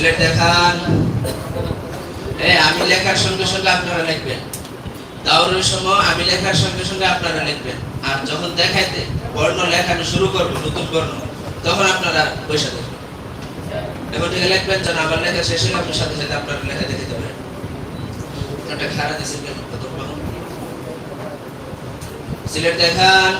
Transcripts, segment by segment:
সিলেট দেখান। আমি লেখার সঙ্গে সঙ্গে আপনারা লিখবেন। দাউরের সময় আমি লেখার সঙ্গে সঙ্গে আপনারা লিখবেন। আর যখন দেখাইতে বর্ণ লেখানো শুরু করব, নতুন বর্ণ, তখন আপনারা পয়সা দেবেন এখন থেকে লিখবেন যেন আমার লেখা শেষ হলে আপনার সাথে সাথে আপনারা লেখা দেখে দেবেন একটা খারাপ দিয়েছে সিলেট দেখান।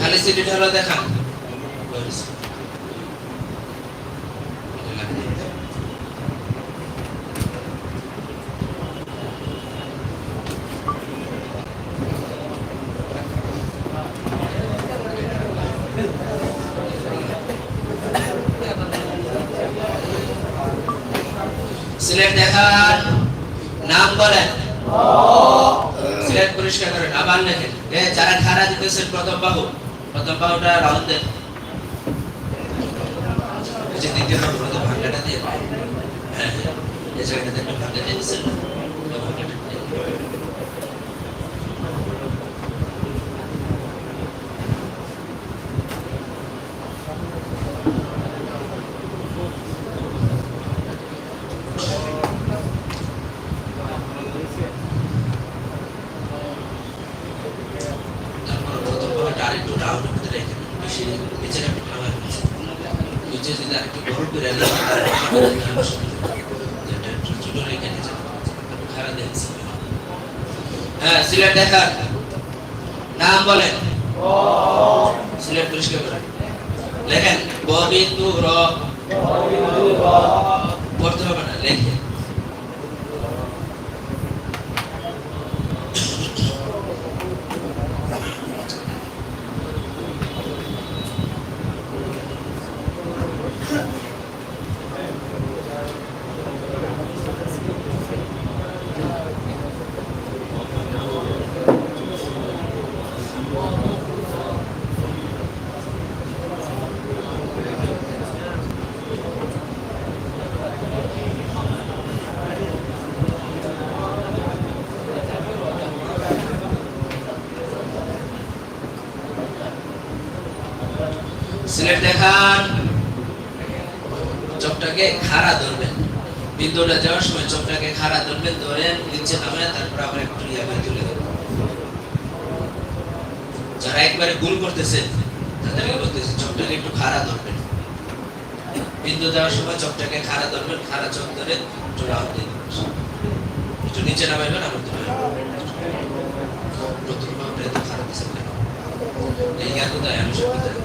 খালি সিলেট হলো দেখান সিলেট দেখান নাম বলেন। সিলেট পরিষ্কার করেন আবার লেখেন। যারা খারা দিতেছেন প্রথম বাহু প্রথম বাহুটা দেন দ্বিতীয় বাহু প্রথম ভাঙ্গাটা দিয়ে। হ্যাঁ হ্যাঁ এই জায়গাটাতে একটু ভাঙ্গা দিয়ে দিচ্ছেন না? ওই ভাঙ্গাটা দিয়ে দেন। তারপর প্রথম বাহুটা আরেকটু রাউন্ড করে রেখে দেন। বেশি নিচে একটু নামায় ফেলছেন। নিচে যদি আরেকটু গরম করে দেন, তাহলে আপনার অসুবিধা হবে। যেটা একটু ছোট রেখে নিচে খারা দেখছি হ্যাঁ সিলেট দেখান নাম বলেন সিলেট পরিষ্কার করেন লেখেন ববিন্দু র পড়তে হবে না লেখেন চোখটাকে খাড়া ধরবেন। বিন্দুটা যাওয়ার সময় চোখটাকে খাড়া ধরবেন, ধরে নিচে নামে তারপর আবার একটু ইয়া করে তুলে যারা একবারে ভুল করতেছে, তাদেরকে বলতেছে, চোখটাকে একটু খাড়া ধরবেন। বিন্দু দেওয়ার সময় চোখটাকে খাড়া ধরবেন, খাড়া চোখ ধরে একটু রাউন্ড একটু নিচে নামাইবেন, আবার তুলে নতুন ভাবে খারাপ এই দেয় আমি সব দেয়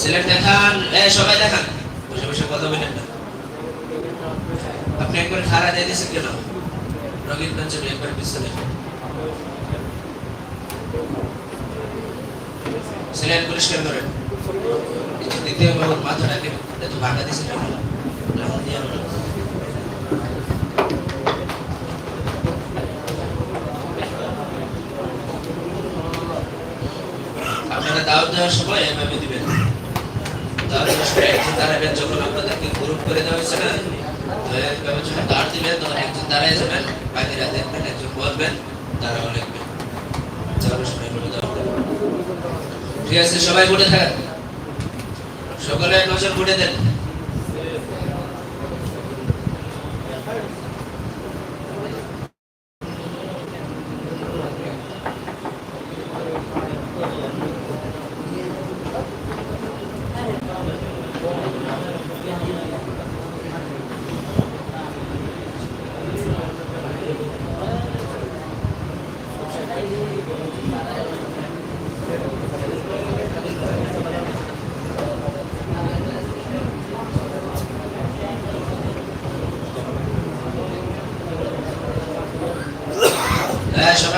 সিলেট দেখান এ সবাই দেখান বসে বসে কথা বলেন না আপনি একবার খাড়া দিয়ে দিয়েছেন কেন? রঙিন পেন্সিল একবার পিছনে সিলেট করেন এই যে দ্বিতীয় বাবুর মাথাটাকে। ভাঙা কেন? দিয়ে আপনারা দাওয়াত দেওয়ার সময় এভাবে দিবেন। দাঁড়াবেন যখন আপনাদেরকে গ্রুপ করে দেওয়া দাঁড় দিবেন তখন একজন দাঁড়ায় যাবেন একজন বলবেন। ঠিক আছে, সবাই বলে থাকেন। সকলে নজর ঘুরে দেন।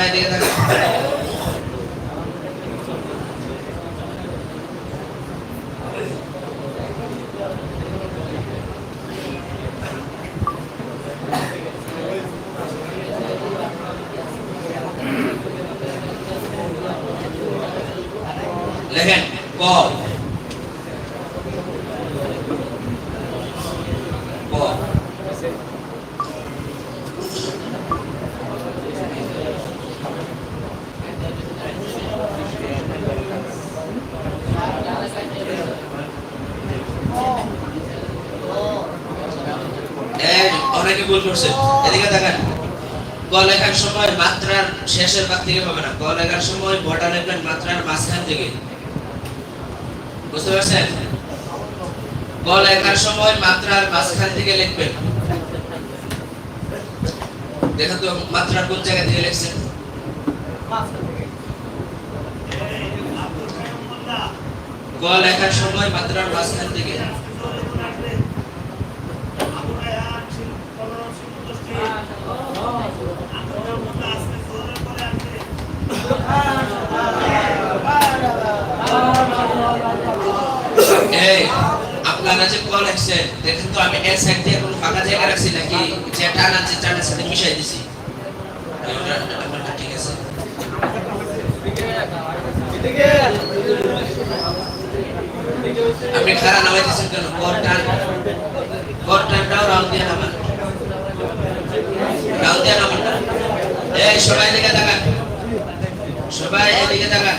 হ্যাঁ সবাই দিকে থাকেন ক ক এই, অনেকে ভুল করছে। এদিকে দেখেন ক লেখার সময় মাত্রার শেষের ভাগ থেকে পাবে না। ক লেখার সময় বটা লিখবেন মাত্রার মাঝখান থেকে। বুঝতে পারছেন? ক লেখার সময় মাত্রার মাঝখান থেকে লিখবেন। দেখেন তো মাত্রার কোন জায়গা থেকে লিখছেন? ক লেখার সময় মাত্রার মাঝখান থেকে। এই, আপনারা যে কল লিখছেন দেখেন তো, আমি এর সাইড দিয়ে কোনো ফাঁকা জায়গা রাখছি নাকি? যে টান আছে টানের সাথে মিশাই দিছি। ঠিক আছে। আপনি খারাপ নামাই দিচ্ছেন কেন? কর টান। কর টানটাও রাউন্ড দিয়ে নামান। রাউন্ড দিয়ে নামান এই, সবাই এদিকে তাকান। সবাই এদিকে তাকান।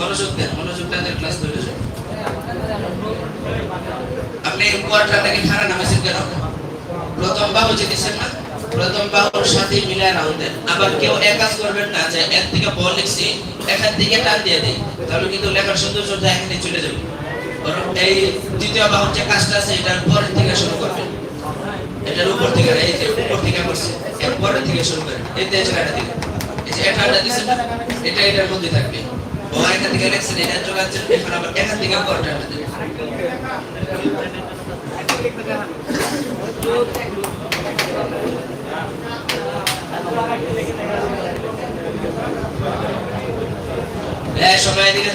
মনোযোগ দেন মনোযোগ দেন ক্লাস ধরে যান। আপনি কোয়ার্টারটাকে খারাপ নামাইছেন কেন প্রথম বাহু দিচ্ছেন না, প্রথম বাহুর সাথে মিলে রাউন্ড দেন। আবার কেউ এক কাজ করবেন না, যে এর থেকে বল লিখছি, এখান থেকে টান দিয়ে দেই, তাহলে কিন্তু লেখার সৌন্দর্যটা এখানে চলে যাবে। বরং এই দ্বিতীয় বাহুর যে কাজটা আছে, এটার পরের থেকে শুরু করবেন। এটার উপর থেকে এই যে উপর থেকে করছে, এর পরের থেকে শুরু করেন। এই জায়গাটা দিকে। এই যে এটা দিচ্ছেন এটা এটার মধ্যে থাকবে। ও এখান থেকে লেখছেন এটা যোগাচ্ছেন এখন আবার থেকে সবাই এদিকে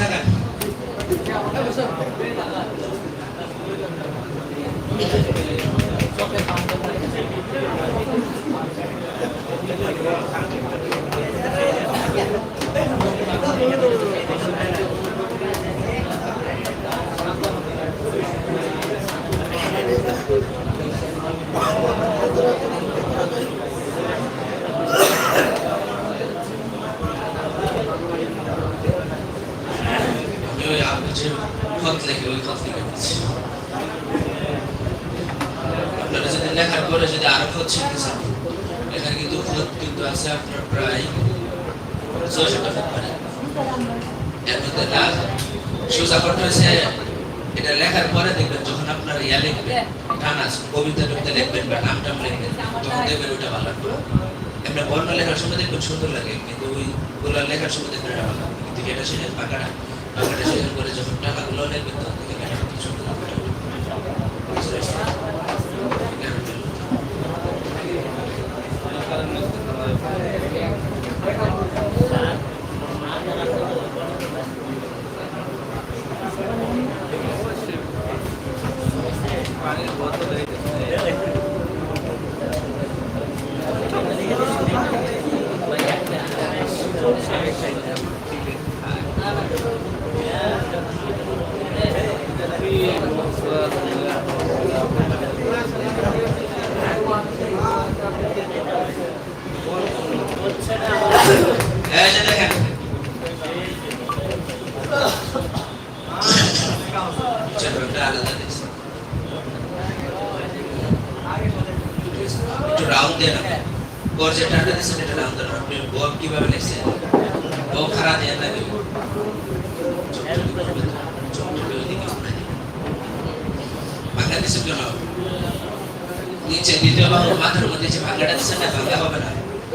আমি ওই আপনার যে খত লেখে ওই খত লিখে দিচ্ছি আপনারা যদি লেখার পরে যদি আরও খত শিখতে চান এখানে কিন্তু খত কিন্তু আছে আপনার প্রায় ছয়শটা পারে এর মধ্যে লাল সোজা খত হয়েছে এটা লেখার পরে দেখবেন যখন আপনার ইয়া লিখবেন টান আছে কবিতা টবিতা লিখবেন বা নাম টাম লিখবেন তখন দেখবেন ওটা ভালো লাগবে এমনি বর্ণ লেখার সময় দেখবেন সুন্দর লাগে কিন্তু ওই গুলো লেখার সময় দেখবেন এটা ভালো লাগে কিন্তু এটা সেটা পাকাটা পাকাটা সেখান করে যখন টাকাগুলো লিখবেন তখন দেখবেন সুন্দর লাগবে। বুঝতে পারছেন? এই যে দেখেন চেহারাটা আলাদা দেখছি একটু রাউন্ড দিয়ে না গর যে টানটা দিচ্ছেন এটা রাউন্ড দেন আপনি বল কীভাবে লিখছেন ও খারা দিয়ে না কেউ ভাঙা দিচ্ছেন কেন নিচে দ্বিতীয় বাহুর মাথার মধ্যে যে ভাঙাটা দিচ্ছেন না ভাঙা হবে না হ্যাঁ ওটা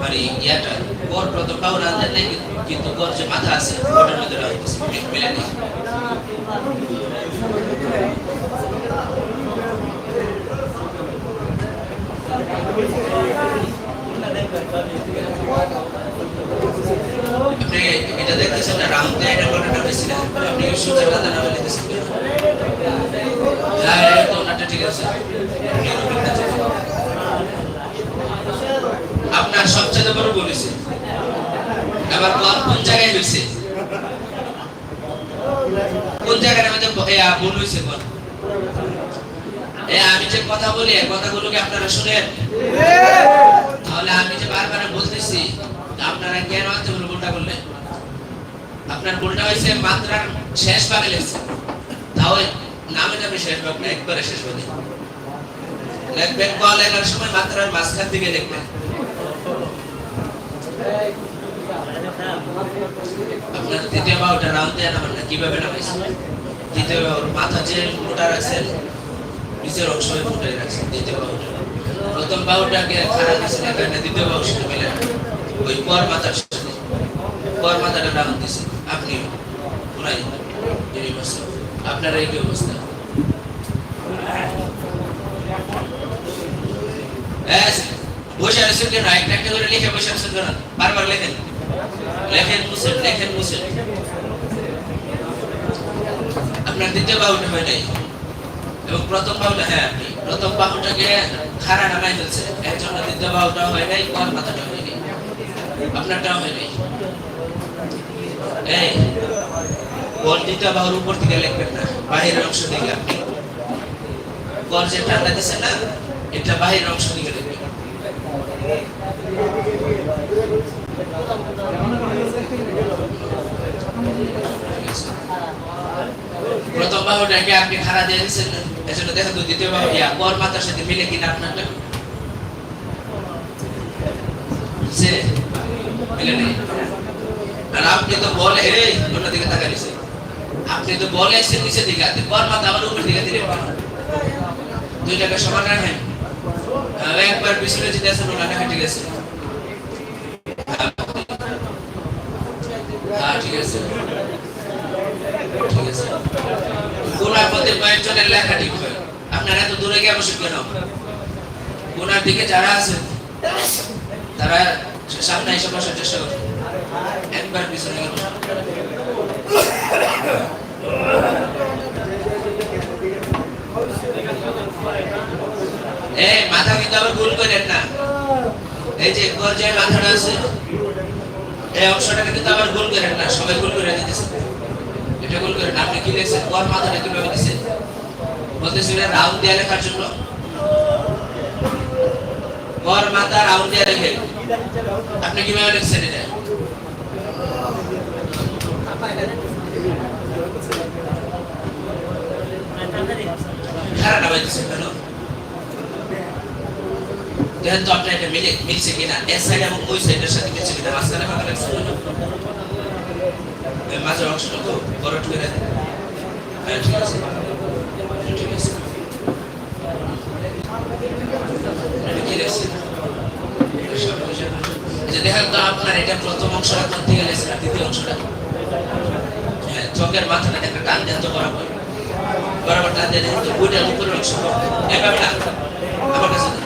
মানে ইয়াটা প্রথম বাহু রাউন্ড দেন নাই, কিন্তু- ঘর যে মাথা আছে মিলে নেই। আপনি এটা দেখতেছেন না রাউন্ড দিয়ে এটা কোনটা বেশি না আপনি সোজা কথা না বলে হ্যাঁ এটা ঠিক আছে। আপনার সবচেয়ে বড় বলেছে আবার কোন কোন জায়গায় হয়েছে কোন জায়গার মধ্যে ভুল হয়েছে এ, আমি যে কথা বলি এই কথাগুলো কি আপনারা শুনেন। তাহলে আমি যে বারবার বলতেছি আপনারা কেন হলো ভুলটা করলেন আপনার ভুলটা হয়েছে মাত্রার শেষ ভাগে লেগেছে তাও নামে যাবে শেষ ভাগ না একবারে শেষ ভাগে লিখবেন ক লেখার সময় মাত্রার মাঝখান দিকে লিখবেন দ্বিতীয় মিলে ওই পর মাথার পর মাথাটা রাউন্ড দিচ্ছেন আপনি ওনাই আপনার এই কি অবস্থা? হ্যাঁ, বসে আছেন কেন? একটা করে লিখে বসে আছেন কেন? বারবার লেখেন। লেখেন, মুছেন লেখেন, মুছেন। আপনার দ্বিতীয় বাহুটা হয় নাই। এবং প্রথম বাহুটা হ্যাঁ আপনি। প্রথম বাহুটাকে নামাই ফেলছে। দ্বিতীয় বাহুটা হয় নাই কোন মাথাটা হয় নাই। আপনারটা হয় নাই। এই কোন দ্বিতীয় বাহুর উপর থেকে লিখবেন না, বাহিরের অংশ থেকে। আপনি কোন যে দিচ্ছে না, এটা বাহিরের অংশ থেকে আপনি খাড়া দিয়ে এজন্য তো পর মাথার সাথে মিলে কিনা আপনারটা? আপনি তো বলে, এই অন্য দিকে তাকা আপনি তো বলে সে নিচে দিকে পর মাথা আমার উপর দিকে দিলে দুইটাকে সমান রাখেন। আর একবার পিছনে যেতে আছে হ্যাঁ ঠিক আছে। ঠিক আছে। কোনার মধ্যে কয়েকজনের লেখা আপনারা এত দূরে গিয়ে বসে কেন? কোনার দিকে যারা আছেন, তারা সামনে এসে বসার চেষ্টা করুন। একবার পিছনে গিয়ে এই মাথা কিন্তু আবার ভুল করেন না। এই যে পর্যায়ে মাথাটা আছে, এই অংশটাকে কিন্তু আবার গোল করেন না। সবাই গোল করে দিতেছে। এটা গোল করেন আপনি কি লিখছেন? কর মাথাটা কীভাবে দিচ্ছেন বলতেছি এটা রাউন্ড দিয়ে লেখার জন্য। কর মাথা রাউন্ড দিয়ে লেখে আপনি কীভাবে লিখছেন এটা? খারাপ নামাই দিচ্ছেন কেন দেখেন তো এটা মিলে মিলছে কিনা? এর সাইড এবং ওই সাইডের সাথে মিলছে কিনা? মাঝখানে ফাঁকা? এই মাঝের অংশটা তো বড় করে দেন হ্যাঁ ঠিক আছে। ঠিক আছে। দেখেন তো আপনার এটা প্রথম অংশটা কোন দিকে দ্বিতীয় অংশটা? হ্যাঁ চোখের মাথাটা একটা টান দেন তো বরাবর। বরাবর টান দেন তো অংশ। এভাবে না। আমার কাছে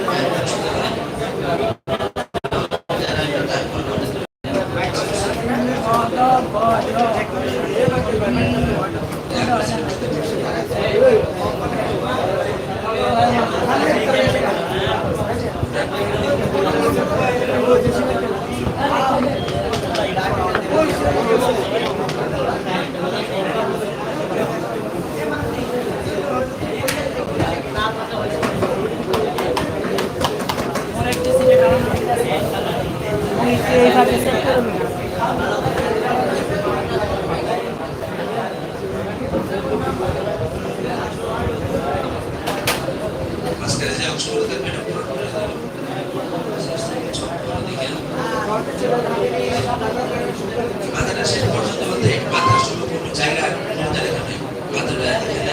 শেষ পর্যন্ত বলতে মাথার কোনো জায়গায় মধ্যে লেখা নেই মাথার এখানে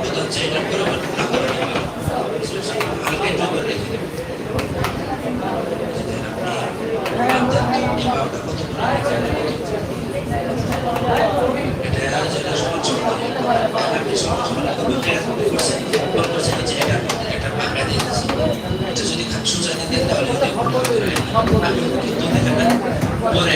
মাথার এটা করে না করে হালকা একটু করে রেখে দেবেন এটা এটা এটা যদি সোজা দিতেন তাহলে পরে